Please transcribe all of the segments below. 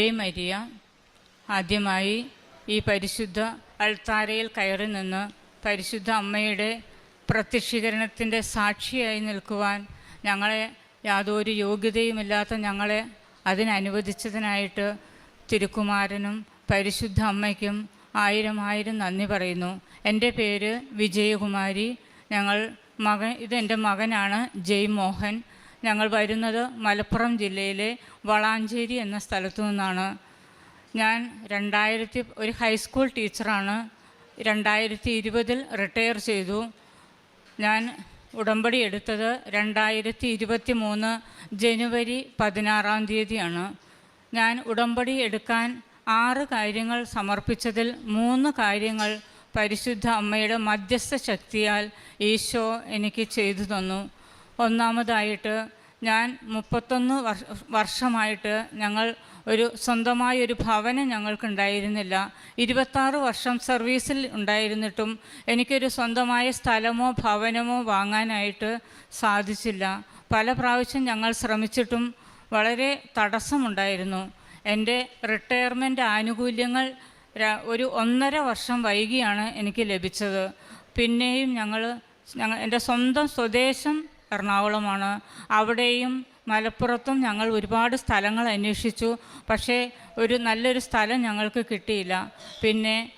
േ Maria ആദ്യമായി ഈ പരിശുദ്ധ അൾത്താരയിൽ കയറി നിന്ന് പരിശുദ്ധ അമ്മയുടെ പ്രത്യക്ഷീകരണത്തിന്റെ സാക്ഷിയായി നിൽക്കുവാൻ ഞങ്ങളെ യാതൊരു യോഗ്യതയുമില്ലാത്ത ഞങ്ങളെ അതിനനുവദിച്ചതിനായിട്ട് തിരുക്കുമാരനും പരിശുദ്ധ അമ്മയ്ക്കും ആയിരം ആയിരം നന്ദി പറയുന്നു. എന്റെ പേര് വിജയകുമാരി. ഞങ്ങൾ മകൻ ഇതെന്റെ മകനാണ് ജയ് മോഹൻ ഞങ്ങൾ വരുന്നത് മലപ്പുറം ജില്ലയിലെ വളാഞ്ചേരി എന്ന സ്ഥലത്തു നിന്നാണ്. ഞാൻ രണ്ടായിരത്തി ഒരു ഹൈസ്കൂൾ ടീച്ചറാണ് രണ്ടായിരത്തി ഇരുപതിൽ റിട്ടയർ ചെയ്തു. ഞാൻ ഉടമ്പടി എടുത്തത് രണ്ടായിരത്തി ഇരുപത്തി മൂന്ന് ജനുവരി പതിനാറാം തീയതിയാണ്. ഞാൻ ഉടമ്പടി എടുക്കാൻ ആറ് കാര്യങ്ങൾ സമർപ്പിച്ചതിൽ മൂന്ന് കാര്യങ്ങൾ പരിശുദ്ധ അമ്മയുടെ മധ്യസ്ഥ ശക്തിയാൽ ഈശോ എനിക്ക് ചെയ്തു തന്നു. ഒന്നാമതായിട്ട് ഞാൻ മുപ്പത്തൊന്ന് വർഷ വർഷമായിട്ട് ഞങ്ങൾ ഒരു സ്വന്തമായ ഒരു ഭവനം ഞങ്ങൾക്കുണ്ടായിരുന്നില്ല. ഇരുപത്താറ് വർഷം സർവീസിൽ ഉണ്ടായിരുന്നിട്ടും എനിക്കൊരു സ്വന്തമായ സ്ഥലമോ ഭവനമോ വാങ്ങാനായിട്ട് സാധിച്ചില്ല. പല പ്രാവശ്യം ഞങ്ങൾ ശ്രമിച്ചിട്ടും വളരെ തടസ്സമുണ്ടായിരുന്നു. എന്റെ റിട്ടയർമെന്റ് ആനുകൂല്യങ്ങൾ ഒരു ഒന്നര വർഷം വൈകിയാണ് എനിക്ക് ലഭിച്ചത്. പിന്നെയും ഞങ്ങൾ ഞങ്ങൾ എന്റെ സ്വന്തം സ്വദേശം എറണാകുളമാണ്. അവിടെയും മലപ്പുറത്തും ഞങ്ങൾ ഒരുപാട് സ്ഥലങ്ങൾ അന്വേഷിച്ചു. പക്ഷേ ഒരു നല്ലൊരു സ്ഥലം ഞങ്ങൾക്ക് കിട്ടിയില്ല. പിന്നെ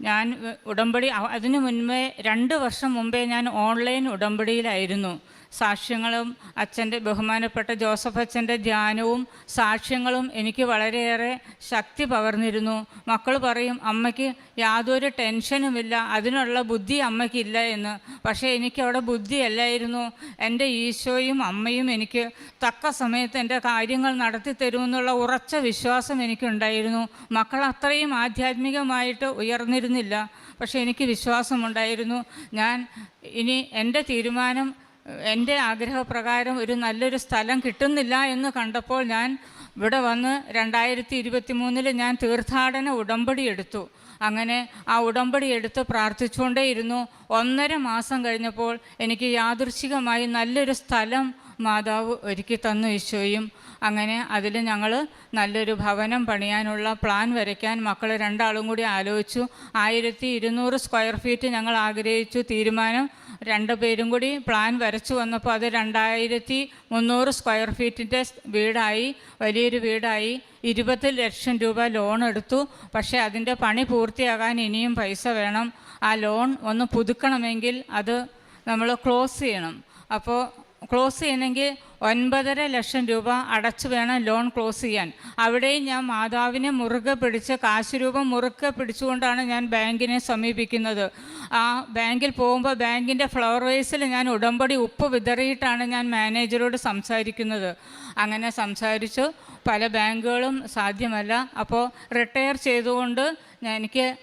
ഞാൻ ഉടമ്പടി അതിനു മുൻപേ രണ്ട് വർഷം മുമ്പേ ഞാൻ ഓൺലൈൻ ഉടമ്പടിയിലായിരുന്നു. സാക്ഷ്യങ്ങളും അച്ഛന്റെ ബഹുമാനപ്പെട്ട ജോസഫ് അച്ഛന്റെ ധ്യാനവും സാക്ഷ്യങ്ങളും എനിക്ക് വളരെയേറെ ശക്തി പകർന്നിരുന്നു. മക്കൾ പറയും അമ്മയ്ക്ക് യാതൊരു ടെൻഷനുമില്ല അതിനുള്ള ബുദ്ധി അമ്മയ്ക്കില്ല എന്ന്. പക്ഷേ എനിക്കവിടെ ബുദ്ധിയല്ലായിരുന്നു എന്റെ ഈശോയും അമ്മയും എനിക്ക് തക്ക സമയത്ത് എന്റെ കാര്യങ്ങൾ നടത്തി തരുമെന്നുള്ള ഉറച്ച വിശ്വാസം എനിക്കുണ്ടായിരുന്നു. മക്കൾ അത്രയും ആധ്യാത്മികമായിട്ട് ഉയർന്നിരുന്നില്ല. പക്ഷേ എനിക്ക് വിശ്വാസമുണ്ടായിരുന്നു. ഞാൻ ഇനി എന്റെ തീരുമാനം എന്റെ ആഗ്രഹപ്രകാരം ഒരു നല്ലൊരു സ്ഥലം കിട്ടുന്നില്ല എന്ന് കണ്ടപ്പോൾ ഞാൻ ഇവിടെ വന്ന് രണ്ടായിരത്തി ഇരുപത്തി മൂന്നിൽ ഞാൻ തീർത്ഥാടന ഉടമ്പടി എടുത്തു. അങ്ങനെ ആ ഉടമ്പടി എടുത്ത് പ്രാർത്ഥിച്ചുകൊണ്ടേയിരുന്നു. ഒന്നര മാസം കഴിഞ്ഞപ്പോൾ എനിക്ക് യാദൃശികമായി നല്ലൊരു സ്ഥലം മാതാവ് ഒരുക്കി തന്നു ഈശോയും. അങ്ങനെ അതിൽ ഞങ്ങൾ നല്ലൊരു ഭവനം പണിയാനുള്ള പ്ലാൻ വരയ്ക്കാൻ മക്കൾ രണ്ടാളും കൂടി ആലോചിച്ചു. ആയിരത്തി ഇരുന്നൂറ് സ്ക്വയർ ഫീറ്റ് ഞങ്ങൾ ആഗ്രഹിച്ചു. തീരുമാനം രണ്ട് പേരും കൂടി പ്ലാൻ വരച്ചു വന്നപ്പോൾ അത് രണ്ടായിരത്തി മുന്നൂറ് സ്ക്വയർ ഫീറ്റിന്റെ വീടായി. വലിയൊരു വീടായി. ഇരുപത് ലക്ഷം രൂപ ലോൺ എടുത്തു. പക്ഷേ അതിന്റെ പണി പൂർത്തിയാകാൻ ഇനിയും പൈസ വേണം. ആ ലോൺ ഒന്ന് പുതുക്കണമെങ്കിൽ അത് നമ്മൾ ക്ലോസ് ചെയ്യണം. അപ്പോൾ ക്ലോസ് ചെയ്യണമെങ്കിൽ ഒൻപതര ലക്ഷം രൂപ അടച്ചു വേണം ലോൺ ക്ലോസ് ചെയ്യാൻ. അവിടെയും ഞാൻ മാതാവിനെ മുറുകെ പിടിച്ച് കാശ് രൂപം മുറുകെ പിടിച്ചുകൊണ്ടാണ് ഞാൻ ബാങ്കിനെ സമീപിക്കുന്നത്. ആ ബാങ്കിൽ പോകുമ്പോൾ ബാങ്കിന്റെ ഫ്ലവർ വേസിൽ ഞാൻ ഉടമ്പടി ഉപ്പ് വിതറിയിട്ടാണ് ഞാൻ മാനേജരോട് സംസാരിക്കുന്നത്. അങ്ങനെ സംസാരിച്ചു. പല ബാങ്കുകളും സാധ്യമല്ല. അപ്പോൾ റിട്ടയർ ചെയ്തുകൊണ്ട് എനിക്ക്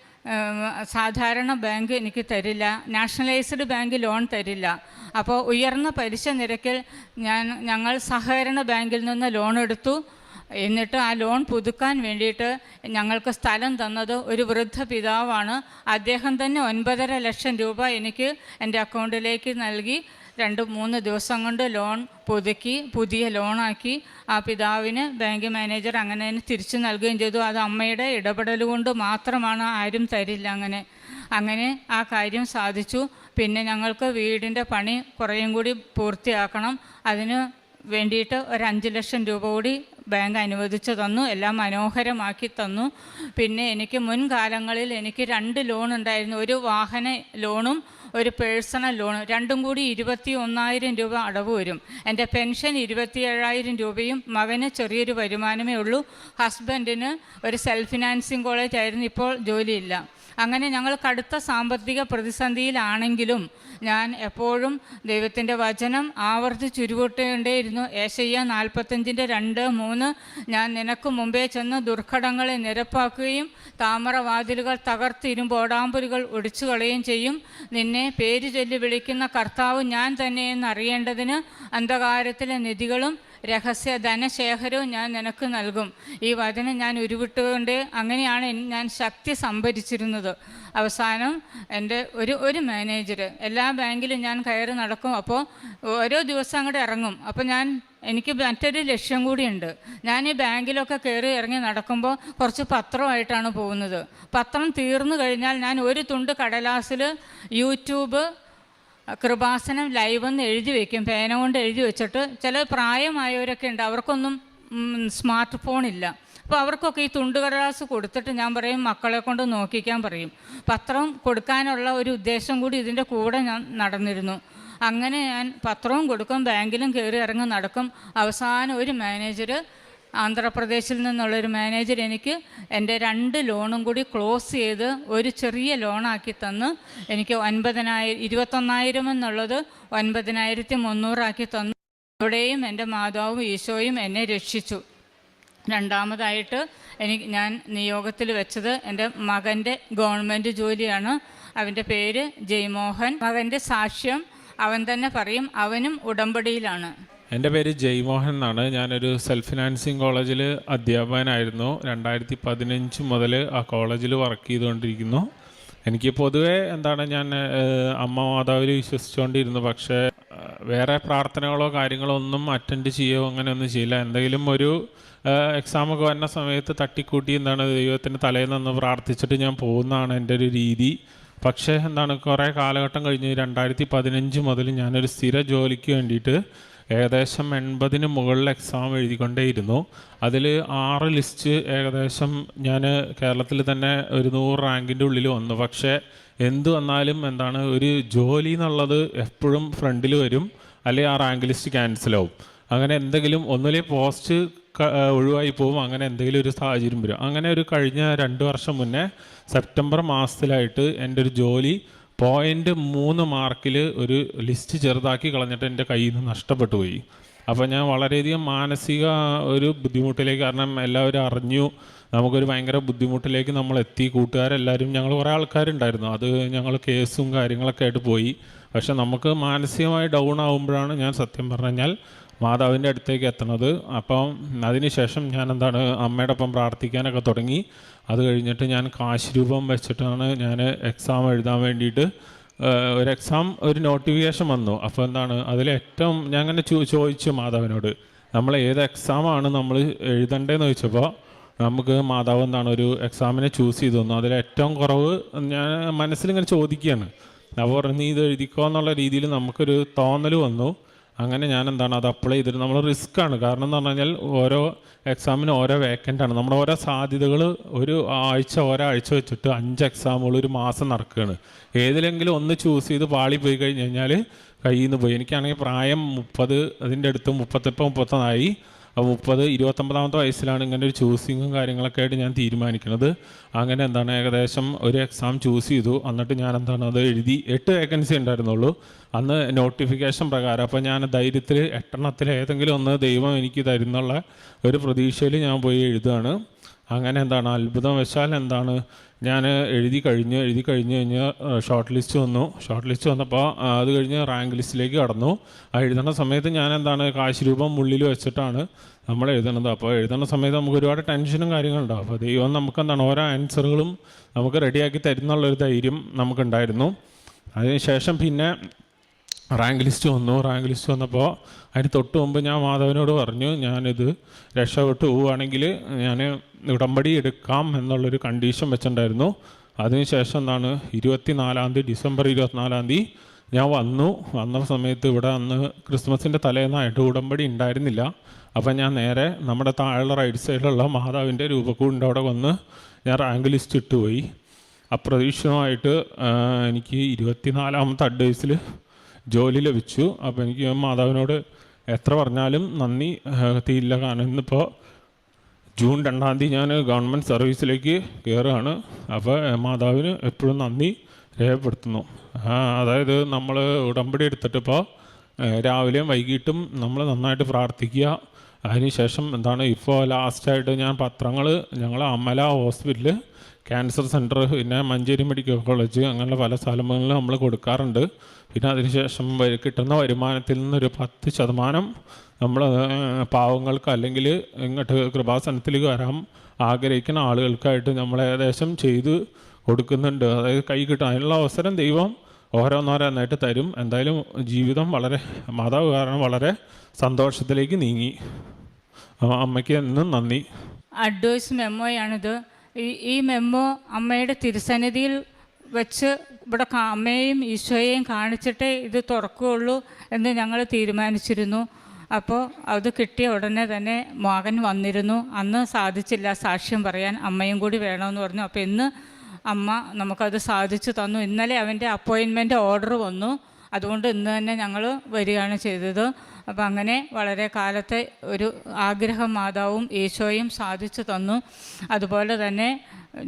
സാധാരണ ബാങ്ക് എനിക്ക് തരില്ല. നാഷണലൈസ്ഡ് ബാങ്ക് ലോൺ തരില്ല. അപ്പോൾ ഉയർന്ന പലിശ നിരക്കിൽ ഞാൻ ഞങ്ങൾ സഹകരണ ബാങ്കിൽ നിന്ന് ലോൺ എടുത്തു. എന്നിട്ട് ആ ലോൺ പുതുക്കാൻ വേണ്ടിയിട്ട് ഞങ്ങൾക്ക് സ്ഥലം തന്നത് ഒരു വൃദ്ധ പിതാവാണ്. അദ്ദേഹം തന്നെ ഒൻപതര ലക്ഷം രൂപ എനിക്ക് എന്റെ അക്കൗണ്ടിലേക്ക് നൽകി. രണ്ട് മൂന്ന് ദിവസം കൊണ്ട് ലോൺ പുതുക്കി പുതിയ ലോണാക്കി ആ പിതാവിന് ബാങ്ക് മാനേജർ അങ്ങനെ തന്നെ തിരിച്ചു നൽകുകയും ചെയ്തു. അത് അമ്മയുടെ ഇടപെടൽ കൊണ്ട് മാത്രമാണ് ആരും തരില്ല അങ്ങനെ. അങ്ങനെ ആ കാര്യം സാധിച്ചു. പിന്നെ ഞങ്ങൾക്ക് വീടിന്റെ പണി കുറേയും കൂടി പൂർത്തിയാക്കണം. അതിന് വേണ്ടിയിട്ട് ഒരു അഞ്ച് ലക്ഷം രൂപ കൂടി ബാങ്ക് അനുവദിച്ചു തന്നു. എല്ലാം മനോഹരമാക്കി തന്നു. പിന്നെ എനിക്ക് മുൻകാലങ്ങളിൽ എനിക്ക് രണ്ട് ലോൺ ഉണ്ടായിരുന്നു. ഒരു വാഹന ലോണും ഒരു പേഴ്സണൽ ലോൺ രണ്ടും കൂടി ഇരുപത്തി ഒന്നായിരം രൂപ അടവ് വരും. എന്റെ പെൻഷൻ ഇരുപത്തി ഏഴായിരം രൂപയും മകന് ചെറിയൊരു വരുമാനമേ ഉള്ളൂ. ഹസ്ബൻഡിന് ഒരു സെൽഫ് ഫിനാൻസിങ് കോളേജ് ആയിരുന്നു ഇപ്പോൾ ജോലിയില്ല. അങ്ങനെ ഞങ്ങൾ കടുത്ത സാമ്പത്തിക പ്രതിസന്ധിയിലാണെങ്കിലും ഞാൻ എപ്പോഴും ദൈവത്തിന്റെ വചനം ആവർത്തിച്ചുരുവിട്ടേണ്ടിയിരുന്നു ഏശയ്യ നാൽപ്പത്തഞ്ചിന്റെ രണ്ട് മൂന്ന് ഞാൻ നിനക്ക് മുമ്പേ ചെന്ന് ദുർഘടങ്ങളെ നിരപ്പാക്കുകയും താമരവാതിലുകൾ തകർത്ത് ഇരുമ്പോടാമ്പുരുകൾ ഒടിച്ചു കളയുകയും ചെയ്യും. നിന്നെ പേര് ചൊല്ലി വിളിക്കുന്ന കർത്താവ് ഞാൻ തന്നെയെന്ന് അറിയേണ്ടതിന് അന്ധകാരത്തിലെ നിധികളും രഹസ്യ ധനശേഖരവും ഞാൻ നിനക്ക് നൽകും. ഈ വചനം ഞാൻ ഉരുവിട്ടുകൊണ്ട് അങ്ങനെയാണ് ഞാൻ ശക്തി സംഭരിച്ചിരുന്നത്. അവസാനം എന്റെ ഒരു ഒരു മാനേജർ എല്ലാ ബാങ്കിലും ഞാൻ കയറി നടക്കും. അപ്പോൾ ഓരോ ദിവസം അങ്ങോട്ട് ഇറങ്ങും. അപ്പോൾ ഞാൻ എനിക്ക് മറ്റൊരു ലക്ഷ്യം കൂടിയുണ്ട്. ഞാൻ ഈ ബാങ്കിലൊക്കെ കയറി ഇറങ്ങി നടക്കുമ്പോൾ കുറച്ച് പത്രമായിട്ടാണ് പോകുന്നത്. പത്രം തീർന്നു കഴിഞ്ഞാൽ ഞാൻ ഒരു തുണ്ട് കടലാസിൽ യൂട്യൂബ് കൃപാസനം ലൈവ് എന്ന് എഴുതി വയ്ക്കും പേന കൊണ്ട് എഴുതി വെച്ചിട്ട് ചില പ്രായമായവരൊക്കെ ഉണ്ട്. അവർക്കൊന്നും സ്മാർട്ട് ഫോൺ ഇല്ല. അപ്പോൾ അവർക്കൊക്കെ ഈ തുണ്ട് കടലാസ് കൊടുത്തിട്ട് ഞാൻ പറയും മക്കളെ കൊണ്ട് നോക്കിക്കാൻ പറയും. പത്രം കൊടുക്കാനുള്ള ഒരു ഉദ്ദേശം കൂടി ഇതിന്റെ കൂടെ ഞാൻ നടന്നിരുന്നു. അങ്ങനെ ഞാൻ പത്രവും കൊടുക്കും ബാങ്കിലും കയറി ഇറങ്ങി നടക്കും. അവസാനം ഒരു മാനേജർ ആന്ധ്രാപ്രദേശിൽ നിന്നുള്ളൊരു മാനേജർ എനിക്ക് എന്റെ രണ്ട് ലോണും കൂടി ക്ലോസ് ചെയ്ത് ഒരു ചെറിയ ലോണാക്കി തന്ന് എനിക്ക് ഒൻപതിനായിരം ഇരുപത്തൊന്നായിരം എന്നുള്ളത് ഒൻപതിനായിരത്തി മുന്നൂറാക്കി തന്നു. അവിടെയും എന്റെ മാതാവും ഈശോയും എന്നെ രക്ഷിച്ചു. രണ്ടാമതായിട്ട് എനിക്ക് ഞാൻ നിയോഗത്തിൽ വെച്ചത് എന്റെ മകന്റെ ഗവൺമെന്റ് ജോലിയാണ്. അവന്റെ പേര് ജയ്മോഹൻ. മകന്റെ സാക്ഷ്യം അവൻ തന്നെ പറയും അവനും ഉടമ്പടിയിലാണ്. എന്റെ പേര് ജയ്മോഹൻ എന്നാണ്. ഞാനൊരു സെൽഫ് ഫിനാൻസിങ് കോളേജിൽ അധ്യാപകനായിരുന്നു. രണ്ടായിരത്തി പതിനഞ്ച് മുതൽ ആ കോളേജിൽ വർക്ക് ചെയ്തുകൊണ്ടിരിക്കുന്നു. എനിക്ക് പൊതുവേ എന്താണ് ഞാൻ അമ്മ മാതാവിൽ വിശ്വസിച്ചുകൊണ്ടിരുന്നു. പക്ഷേ വേറെ പ്രാർത്ഥനകളോ കാര്യങ്ങളോ ഒന്നും അറ്റൻഡ് ചെയ്യുകയോ അങ്ങനെയൊന്നും ചെയ്യില്ല. എന്തെങ്കിലും ഒരു എക്സാമൊക്കെ വരുന്ന സമയത്ത് തട്ടിക്കൂട്ടി എന്താണ് ദൈവത്തിന്റെ തലേന്നൊന്ന് നിന്ന് പ്രാർത്ഥിച്ചിട്ട് ഞാൻ പോകുന്നതാണ് എന്റെ ഒരു രീതി. പക്ഷേ എന്താണ് കുറേ കാലഘട്ടം കഴിഞ്ഞ് രണ്ടായിരത്തി പതിനഞ്ച് മുതൽ ഞാനൊരു സ്ഥിര ജോലിക്ക് വേണ്ടിയിട്ട് ഏകദേശം എൺപതിന് മുകളിൽ എക്സാം എഴുതിക്കൊണ്ടേയിരുന്നു. അതിൽ ആറ് ലിസ്റ്റ് ഏകദേശം ഞാൻ കേരളത്തിൽ തന്നെ ഒരു നൂറ് റാങ്കിന്റെ ഉള്ളിൽ വന്നു. പക്ഷേ എന്ത് വന്നാലും എന്താണ് ഒരു ജോലി എന്നുള്ളത് എപ്പോഴും ഫ്രണ്ടിൽ വരും. അല്ലെങ്കിൽ ആ റാങ്ക് ലിസ്റ്റ് ക്യാൻസലാവും അങ്ങനെ എന്തെങ്കിലും ഒന്നുമില്ലേ പോസ്റ്റ് ഒഴിവായി പോകും. അങ്ങനെ എന്തെങ്കിലും ഒരു സാഹചര്യം വരും. അങ്ങനെ ഒരു കഴിഞ്ഞ രണ്ട് വർഷം മുന്നേ സെപ്റ്റംബർ മാസത്തിലായിട്ട് എന്റെ ഒരു ജോലി പോയിന്റ് മൂന്ന് മാർക്കിൽ ഒരു ലിസ്റ്റ് ചെറുതാക്കി കളഞ്ഞിട്ട് എന്റെ കയ്യിൽ നിന്ന് നഷ്ടപ്പെട്ടു പോയി. അപ്പോൾ ഞാൻ വളരെയധികം മാനസിക ഒരു ബുദ്ധിമുട്ടിലേക്ക് കാരണം എല്ലാവരും അറിഞ്ഞു. നമുക്കൊരു ഭയങ്കര ബുദ്ധിമുട്ടിലേക്ക് നമ്മൾ എത്തി. കൂട്ടുകാരെല്ലാവരും ഞങ്ങൾ കുറേ ആൾക്കാരുണ്ടായിരുന്നു. അത് ഞങ്ങൾ കേസും കാര്യങ്ങളൊക്കെ ആയിട്ട് പോയി. പക്ഷെ നമുക്ക് മാനസികമായി ഡൗൺ ആകുമ്പോഴാണ് ഞാൻ സത്യം പറഞ്ഞു കഴിഞ്ഞാൽ മാതാവിന്റെ അടുത്തേക്ക് എത്തണത്. അപ്പം അതിനുശേഷം ഞാൻ എന്താണ് അമ്മയുടെ ഒപ്പം പ്രാർത്ഥിക്കാനൊക്കെ തുടങ്ങി. അത് കഴിഞ്ഞിട്ട് ഞാൻ കാശ് രൂപം വെച്ചിട്ടാണ് ഞാൻ എക്സാം എഴുതാൻ വേണ്ടിയിട്ട് ഒരു എക്സാം ഒരു നോട്ടിഫിക്കേഷൻ വന്നു. അപ്പോൾ എന്താണ് അതിൽ ഏറ്റവും ഞാൻ അങ്ങനെ ചോദിച്ചു മാതാവിനോട് നമ്മൾ ഏത് എക്സാമാണ് നമ്മൾ എഴുതണ്ടേന്ന് ചോദിച്ചപ്പോൾ നമുക്ക് മാതാവ് എന്താണ് ഒരു എക്സാമിനെ ചൂസ് ചെയ്തു തന്നു. അതിൽ ഏറ്റവും കുറവ് ഞാൻ മനസ്സിലിങ്ങനെ ചോദിക്കുകയാണ്. അപ്പോൾ പറഞ്ഞു നീ ഇത് എഴുതിക്കോ എന്നുള്ള രീതിയിൽ നമുക്കൊരു തോന്നൽ വന്നു. അങ്ങനെ ഞാൻ എന്താണ് അത് അപ്ലൈ ചെയ്തിട്ട് നമ്മൾ റിസ്ക് ആണ്. കാരണം എന്ന് പറഞ്ഞു കഴിഞ്ഞാൽ ഓരോ എക്സാമിന് ഓരോ വേക്കന്റ് ആണ്. നമ്മുടെ ഓരോ സാധ്യതകൾ ഒരു ആഴ്ച ഒരാഴ്ച വെച്ചിട്ട് അഞ്ച് എക്സാമുകൾ ഒരു മാസം നടക്കുകയാണ് ഏതിലെങ്കിലും ഒന്ന് ചൂസ് ചെയ്ത് പാളി പോയി കഴിഞ്ഞ് കഴിഞ്ഞാൽ കയ്യിൽ നിന്ന് പോയി. എനിക്കാണെങ്കിൽ പ്രായം മുപ്പത് അതിന്റെ അടുത്ത് മുപ്പത്തെട്ട് മുപ്പത്തൊന്നായി. മുപ്പത് ഇരുപത്തൊമ്പതാമത്തെ വയസ്സിലാണ് ഇങ്ങനെ ഒരു ചൂസിങ്ങും കാര്യങ്ങളൊക്കെ ആയിട്ട് ഞാൻ തീരുമാനിക്കുന്നത്. അങ്ങനെ എന്താണ് ഏകദേശം ഒരു എക്സാം ചൂസ് ചെയ്തു. എന്നിട്ട് ഞാൻ എന്താണ് അത് എഴുതി എട്ട് വേക്കൻസി ഉണ്ടായിരുന്നുള്ളൂ. അന്ന് നോട്ടിഫിക്കേഷൻ പ്രകാരം അപ്പോൾ ഞാൻ ധൈര്യത്തിൽ എട്ടെണ്ണത്തിൽ ഏതെങ്കിലും ഒന്ന് ദൈവം എനിക്ക് തരുന്നുള്ള ഒരു പ്രതീക്ഷയിൽ ഞാൻ പോയി എഴുതുകയാണ്. അങ്ങനെ എന്താണ് അത്ഭുതം. വെച്ചാൽ എന്താണ് ഞാൻ എഴുതി കഴിഞ്ഞ് എഴുതി കഴിഞ്ഞ് കഴിഞ്ഞ് ഷോർട്ട് ലിസ്റ്റ് വന്നു. ഷോർട്ട് ലിസ്റ്റ് വന്നപ്പോൾ അത് കഴിഞ്ഞ് റാങ്ക് ലിസ്റ്റിലേക്ക് കടന്നു. ആ എഴുതുന്ന സമയത്ത് ഞാൻ എന്താണ് കാശ് രൂപം ഉള്ളിൽ വെച്ചിട്ടാണ് നമ്മൾ എഴുതണത്. അപ്പോൾ എഴുതുന്ന സമയത്ത് നമുക്ക് ഒരുപാട് ടെൻഷനും കാര്യങ്ങളുണ്ടാവും അപ്പോൾ ദൈവം നമുക്ക് എന്താണ് ഓരോ ആൻസറുകളും നമുക്ക് റെഡിയാക്കി തരുന്നുള്ളൊരു ധൈര്യം നമുക്കുണ്ടായിരുന്നു. അതിനുശേഷം പിന്നെ റാങ്ക് ലിസ്റ്റ് വന്നു റാങ്ക് ലിസ്റ്റ് വന്നപ്പോൾ അതിന് തൊട്ട് മുമ്പ് ഞാൻ മാധവനോട് പറഞ്ഞു ഞാനിത് രക്ഷപ്പെട്ട് പോവുകയാണെങ്കിൽ ഞാൻ ഉടമ്പടി എടുക്കാം എന്നുള്ളൊരു കണ്ടീഷൻ വെച്ചിട്ടുണ്ടായിരുന്നു. അതിനുശേഷം എന്താണ് ഇരുപത്തി നാലാം തീയതി ഡിസംബർ ഇരുപത്തിനാലാം തീയതി ഞാൻ വന്നു. വന്ന സമയത്ത് ഇവിടെ അന്ന് ക്രിസ്മസിന്റെ തലേന്നായിട്ട് ഉടമ്പടി ഉണ്ടായിരുന്നില്ല. അപ്പം ഞാൻ നേരെ നമ്മുടെ താഴെ റൈറ്റ് സൈഡിലുള്ള മാതാവിന്റെ രൂപക്കൂടിന്റെ അവിടെ വന്ന് ഞാൻ റാങ്ക് ലിസ്റ്റ് ഇട്ടുപോയി അപ്രതീക്ഷിതമായിട്ട് എനിക്ക് ഇരുപത്തിനാലാമത്തെ അഡ്വൈസിൽ ജോലി ലഭിച്ചു. അപ്പോൾ എനിക്ക് മാതാവിനോട് എത്ര പറഞ്ഞാലും നന്ദി തീരില്ല കാരണം ഇന്നിപ്പോൾ ജൂൺ രണ്ടാം തീയതി ഞാൻ ഗവൺമെന്റ് സർവീസിലേക്ക് കയറുകയാണ് അപ്പോൾ മാതാവിന് എപ്പോഴും നന്ദി രേഖപ്പെടുത്തുന്നു. അതായത് നമ്മൾ ഉടമ്പടി എടുത്തിട്ടിപ്പോൾ രാവിലെയും വൈകിട്ടും നമ്മൾ നന്നായിട്ട് പ്രാർത്ഥിക്കുക. അതിനുശേഷം എന്താണ് ഇപ്പോൾ ലാസ്റ്റായിട്ട് ഞാൻ പത്രങ്ങൾ ഞങ്ങൾ അമല ഹോസ്പിറ്റൽ ക്യാൻസർ സെന്റർ പിന്നെ മഞ്ചേരി മെഡിക്കൽ കോളേജ് അങ്ങനെയുള്ള പല സ്ഥലങ്ങളിലും നമ്മൾ കൊടുക്കാറുണ്ട്. പിന്നെ അതിനുശേഷം കിട്ടുന്ന വരുമാനത്തിൽ നിന്നൊരു പത്ത് ശതമാനം നമ്മൾ പാവങ്ങൾക്ക് അല്ലെങ്കിൽ ഇങ്ങോട്ട് കൃപാസനത്തിലേക്ക് വരാൻ ആഗ്രഹിക്കുന്ന ആളുകൾക്കായിട്ട് നമ്മൾ ഏകദേശം ചെയ്ത് കൊടുക്കുന്നുണ്ട്. അതായത് കൈ കിട്ടും. അതിനുള്ള അവസരം ദൈവം ഓരോന്നോരോന്നായിട്ട് തരും. എന്തായാലും ജീവിതം വളരെ മാതാവ് കാരണം വളരെ സന്തോഷത്തിലേക്ക് നീങ്ങി. അമ്മയ്ക്ക് എന്നും നന്ദി. അഡ്വൈസ് മെമ്മോയാണിത്. ഈ മെമ്മോ അമ്മയുടെ തിരുസന്നിധിയിൽ വെച്ച് ഇവിടെ അമ്മയെയും ഈശോയെയും കാണിച്ചിട്ടേ ഇത് തുറക്കുകയുള്ളൂ എന്ന് ഞങ്ങൾ തീരുമാനിച്ചിരുന്നു. അപ്പോൾ അത് കിട്ടിയ ഉടനെ തന്നെ മകൻ വന്നിരുന്നു. അന്ന് സാധിച്ചില്ല സാക്ഷ്യം പറയാൻ. അമ്മയും കൂടി വേണമെന്ന് പറഞ്ഞു. അപ്പോൾ ഇന്ന് അമ്മ നമുക്കത് സാധിച്ചു തന്നു. ഇന്നലെ അവന്റെ അപ്പോയിൻമെന്റ് ഓർഡർ വന്നു. അതുകൊണ്ട് ഇന്ന് തന്നെ ഞങ്ങൾ വരികയാണ് ചെയ്തത്. അപ്പം അങ്ങനെ വളരെ കാലത്തെ ഒരു ആഗ്രഹം മാതാവും ഈശോയും സാധിച്ചു തന്നു. അതുപോലെ തന്നെ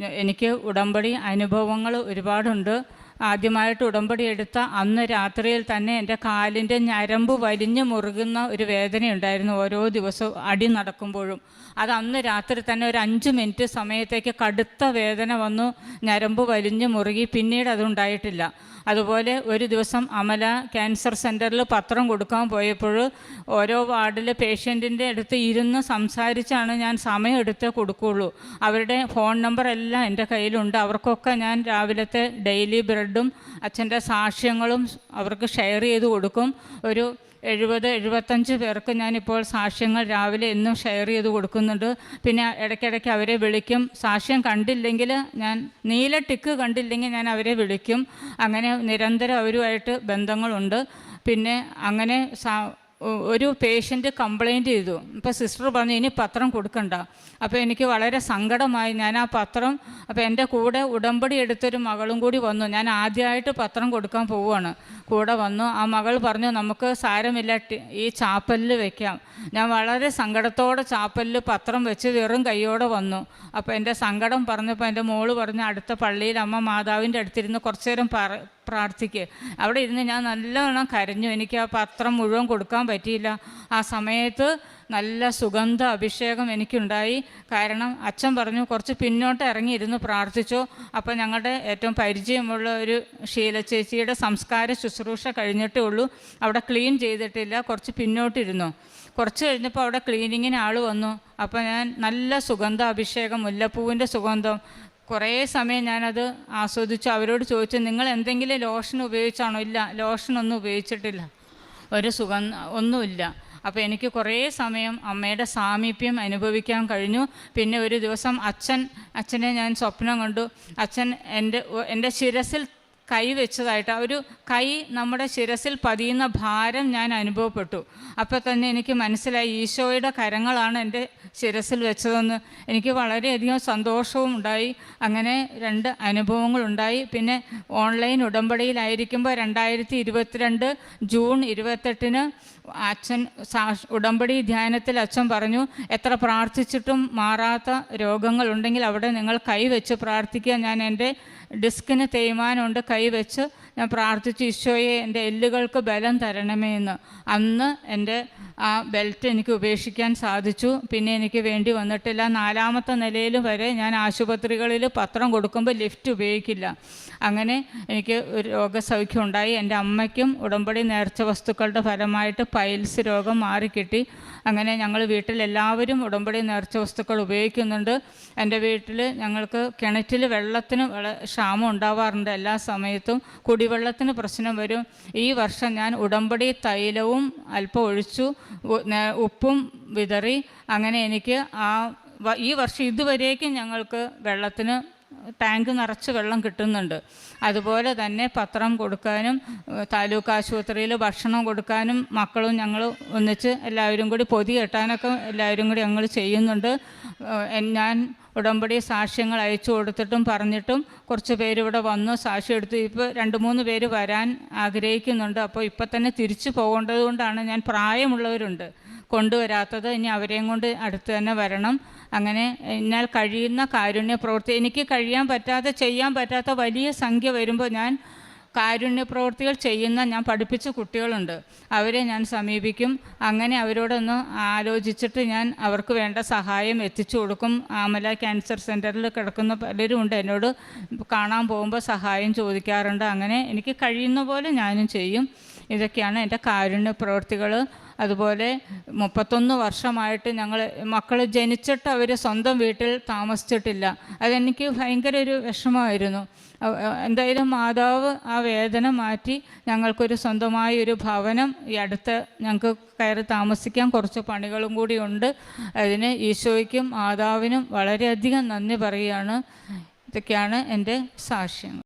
എനിക്ക് ഉടമ്പടി അനുഭവങ്ങൾ ഒരുപാടുണ്ട്. ആദ്യമായിട്ട് ഉടമ്പടി എടുത്ത അന്ന് രാത്രിയിൽ തന്നെ എന്റെ കാലിന്റെ ഞരമ്പ് വലിഞ്ഞു മുറുകുന്ന ഒരു വേദനയുണ്ടായിരുന്നു ഓരോ ദിവസവും അടി നടക്കുമ്പോഴും. അത് അന്ന് രാത്രി തന്നെ ഒരു അഞ്ച് മിനിറ്റ് സമയത്തേക്ക് കടുത്ത വേദന വന്നു ഞരമ്പ് വലിഞ്ഞു മുറുകി. പിന്നീട് അതുണ്ടായിട്ടില്ല അതുപോലെ ഒരു ദിവസം അമല ക്യാൻസർ സെന്ററിൽ പത്രം കൊടുക്കാൻ പോയപ്പോൾ ഓരോ വാർഡിൽ പേഷ്യന്റിന്റെ അടുത്ത് ഇരുന്ന് സംസാരിച്ചാണ് ഞാൻ സമയം എടുത്ത് കൊടുക്കുകയുള്ളൂ അവരുടെ ഫോൺ നമ്പർ എല്ലാം എന്റെ കയ്യിലുണ്ട്. അവർക്കൊക്കെ ഞാൻ രാവിലത്തെ ഡെയിലി ബ്രെഡും അച്ഛന്റെ സാക്ഷ്യങ്ങളും അവർക്ക് ഷെയർ ചെയ്ത് കൊടുക്കും. ഒരു എഴുപത് എഴുപത്തഞ്ച് പേർക്ക് ഞാനിപ്പോൾ സാക്ഷ്യങ്ങൾ രാവിലെ എന്നും ഷെയർ ചെയ്ത് കൊടുക്കുന്നുണ്ട്. പിന്നെ ഇടയ്ക്കിടയ്ക്ക് അവരെ വിളിക്കും. സാക്ഷ്യം കണ്ടില്ലെങ്കിൽ ഞാൻ നീല ടിക്ക് കണ്ടില്ലെങ്കിൽ ഞാൻ അവരെ വിളിക്കും. അങ്ങനെ നിരന്തരം അവരുമായിട്ട് ബന്ധങ്ങളുണ്ട്. പിന്നെ അങ്ങനെ ഒരു പേഷ്യന്റ് കംപ്ലൈന്റ് ചെയ്തു. ഇപ്പോൾ സിസ്റ്റർ പറഞ്ഞു ഇനി പത്രം കൊടുക്കണ്ട. അപ്പോൾ എനിക്ക് വളരെ സങ്കടമായി. ഞാൻ ആ പത്രം അപ്പോൾ എന്റെ കൂടെ ഉടമ്പടി എടുത്തൊരു മകളും കൂടി വന്നു. ഞാൻ ആദ്യമായിട്ട് പത്രം കൊടുക്കാൻ പോവുകയാണ്. കൂടെ വന്നു. ആ മകൾ പറഞ്ഞു നമുക്ക് സാരമില്ല ഈ ചാപ്പലിൽ വെക്കാം. ഞാൻ വളരെ സങ്കടത്തോടെ ചാപ്പലിൽ പത്രം വെച്ച് വെറും കൈയോടെ വന്നു. അപ്പോൾ എന്റെ സങ്കടം പറഞ്ഞപ്പോൾ എന്റെ മോൾ പറഞ്ഞു അടുത്ത പള്ളിയിൽ അമ്മ മാതാവിന്റെ അടുത്തിരുന്ന് കുറച്ചു നേരം പറ പ്രാർത്ഥിക്കുക അവിടെ ഇരുന്ന് ഞാൻ നല്ലവണ്ണം കരഞ്ഞു. എനിക്ക് ആ പത്രം മുഴുവൻ കൊടുക്കാൻ പറ്റിയില്ല. ആ സമയത്ത് നല്ല സുഗന്ധ അഭിഷേകം എനിക്കുണ്ടായി. കാരണം അച്ഛൻ പറഞ്ഞു കുറച്ച് പിന്നോട്ട് ഇറങ്ങി ഇറങ്ങിയിരുന്ന് പ്രാർത്ഥിച്ചു. അപ്പോൾ ഞങ്ങളുടെ ഏറ്റവും പരിചയമുള്ള ഒരു ശീല ചേച്ചിയുടെ സംസ്കാര ശുശ്രൂഷ കഴിഞ്ഞിട്ടേ ഉള്ളൂ. അവിടെ ക്ലീൻ ചെയ്തിട്ടില്ല. കുറച്ച് പിന്നോട്ടിരുന്നു കുറച്ച് കഴിഞ്ഞപ്പോൾ അവിടെ ക്ലീനിങ്ങിന് ആൾ വന്നു. അപ്പോൾ ഞാൻ നല്ല സുഗന്ധ അഭിഷേകം മുല്ലപ്പൂവിന്റെ സുഗന്ധം കുറേ സമയം ഞാനത് ആസ്വദിച്ചു. അവരോട് ചോദിച്ചു നിങ്ങൾ എന്തെങ്കിലും ലോഷൻ ഉപയോഗിച്ചാണോ? ഇല്ല ലോഷൻ ഒന്നും ഉപയോഗിച്ചിട്ടില്ല. ഒരു സുഖം ഒന്നുമില്ല. അപ്പോൾ എനിക്ക് കുറേ സമയം അമ്മയുടെ സാമീപ്യം അനുഭവിക്കാൻ കഴിഞ്ഞു. പിന്നെ ഒരു ദിവസം അച്ഛൻ അച്ഛനെ ഞാൻ സ്വപ്നം കണ്ടു. അച്ഛൻ എന്റെ എന്റെ ശിരസിൽ കൈ വെച്ചതായിട്ട് ഒരു കൈ നമ്മുടെ ശിരസിൽ പതിയുന്ന ഭാരം ഞാൻ അനുഭവപ്പെട്ടു. അപ്പോൾ തന്നെ എനിക്ക് മനസ്സിലായി ഈശോയുടെ കരങ്ങളാണ് എന്റെ ശിരസിൽ വെച്ചതെന്ന്. എനിക്ക് വളരെയധികം സന്തോഷവും ഉണ്ടായി. അങ്ങനെ രണ്ട് അനുഭവങ്ങളുണ്ടായി പിന്നെ ഓൺലൈൻ ഉടമ്പടിയിലായിരിക്കുമ്പോൾ രണ്ടായിരത്തി ഇരുപത്തിരണ്ട് ജൂൺ ഇരുപത്തെട്ടിന് അച്ഛൻ ഉടമ്പടി ധ്യാനത്തിൽ അച്ഛൻ പറഞ്ഞു എത്ര പ്രാർത്ഥിച്ചിട്ടും മാറാത്ത രോഗങ്ങളുണ്ടെങ്കിൽ അവിടെ നിങ്ങൾ കൈവച്ച് പ്രാർത്ഥിക്കുക. ഞാൻ എന്റെ ഡിസ്കിന് തേയ്മാനമുണ്ട് കൈവച്ച് ഞാൻ പ്രാർത്ഥിച്ചു ഈശോയെ എന്റെ എല്ലുകൾക്ക് ബലം തരണമേ എന്ന്. അന്ന് എന്റെ ആ ബെൽറ്റ് എനിക്ക് ഉപേക്ഷിക്കാൻ സാധിച്ചു. പിന്നെ എനിക്ക് വേണ്ടി വന്നിട്ടില്ല. നാലാമത്തെ നിലയിൽ വരെ ഞാൻ ആശുപത്രികളിൽ പത്രം കൊടുക്കുമ്പോൾ ലിഫ്റ്റ് ഉപയോഗിക്കില്ല. അങ്ങനെ എനിക്ക് ഒരു രോഗസൗഖ്യം ഉണ്ടായി. എന്റെ അമ്മയ്ക്കും ഉടമ്പടി നേർച്ച വസ്തുക്കളുടെ ഫലമായിട്ട് പൈൽസ് രോഗം മാറിക്കിട്ടി. അങ്ങനെ ഞങ്ങൾ വീട്ടിലെല്ലാവരും ഉടമ്പടി നേർച്ച വസ്തുക്കൾ ഉപയോഗിക്കുന്നുണ്ട്. എന്റെ വീട്ടിൽ ഞങ്ങൾക്ക് കിണറ്റിൽ വെള്ളത്തിന് വള ക്ഷാമം ഉണ്ടാവാറുണ്ട് എല്ലാ സമയത്തും. കുടിവെള്ളത്തിന് പ്രശ്നം വരും. ഈ വർഷം ഞാൻ ഉടമ്പടി തൈലവും അല്പം ഒഴിച്ചു ഉപ്പും വിതറി. അങ്ങനെ എനിക്ക് ആ ഈ വർഷം ഇതുവരേക്കും ഞങ്ങൾക്ക് വെള്ളത്തിന് ടാങ്ക് നിറച്ച് വെള്ളം കിട്ടുന്നുണ്ട്. അതുപോലെ തന്നെ പത്രം കൊടുക്കാനും താലൂക്ക് ആശുപത്രിയിൽ ഭക്ഷണം കൊടുക്കാനും മക്കളും ഞങ്ങൾ ഒന്നിച്ച് എല്ലാവരും കൂടി പൊതി കെട്ടാനൊക്കെ എല്ലാവരും കൂടി ഞങ്ങൾ ചെയ്യുന്നുണ്ട്. ഞാൻ ഉടമ്പടി സാക്ഷ്യങ്ങൾ അയച്ചു കൊടുത്തിട്ടും പറഞ്ഞിട്ടും കുറച്ച് പേര് ഇവിടെ വന്നു. സാക്ഷ്യം എടുത്തു ഇപ്പോൾ രണ്ട് മൂന്ന് പേര് വരാൻ ആഗ്രഹിക്കുന്നുണ്ട്. അപ്പോൾ ഇപ്പം തന്നെ തിരിച്ചു പോകേണ്ടത് കൊണ്ടാണ് ഞാൻ പ്രായമുള്ളവരുണ്ട് കൊണ്ടുവരാത്തത്. ഇനി അവരെയും കൊണ്ട് അടുത്ത് തന്നെ വരണം. അങ്ങനെ എന്നാൽ കഴിയുന്ന കാരുണ്യ പ്രവൃത്തി എനിക്ക് കഴിയാൻ പറ്റാതെ ചെയ്യാൻ പറ്റാത്ത വലിയ സംഖ്യ വരുമ്പോൾ ഞാൻ കാരുണ്യ പ്രവൃത്തികൾ ചെയ്യുന്ന ഞാൻ പഠിപ്പിച്ച കുട്ടികളുണ്ട്. അവരെ ഞാൻ സമീപിക്കും. അങ്ങനെ അവരോടൊന്ന് ആലോചിച്ചിട്ട് ഞാൻ അവർക്ക് വേണ്ട സഹായം എത്തിച്ചു കൊടുക്കും. ആമല ക്യാൻസർ സെന്ററിൽ കിടക്കുന്ന പലരും ഉണ്ട്. എന്നോട് കാണാൻ പോകുമ്പോൾ സഹായം ചോദിക്കാറുണ്ട്. അങ്ങനെ എനിക്ക് കഴിയുന്ന പോലെ ഞാനും ചെയ്യും. ഇതൊക്കെയാണ് എന്റെ കാരുണ്യ പ്രവൃത്തികൾ. അതുപോലെ മുപ്പത്തൊന്ന് വർഷമായിട്ട് ഞങ്ങൾ മക്കൾ ജനിച്ചിട്ട് അവർ സ്വന്തം വീട്ടിൽ താമസിച്ചിട്ടില്ല. അതെനിക്ക് ഭയങ്കര ഒരു വിഷമമായിരുന്നു. എന്തായാലും മാതാവ് ആ വേദന മാറ്റി ഞങ്ങൾക്കൊരു സ്വന്തമായ ഒരു ഭവനം ഈ അടുത്ത് ഞങ്ങൾക്ക് കയറി താമസിക്കാൻ കുറച്ച് പണികളും കൂടി ഉണ്ട്. അതിന് ഈശോയ്ക്കും മാതാവിനും വളരെയധികം നന്ദി പറയുകയാണ്. ഇതൊക്കെയാണ് എന്റെ സാക്ഷ്യങ്ങൾ.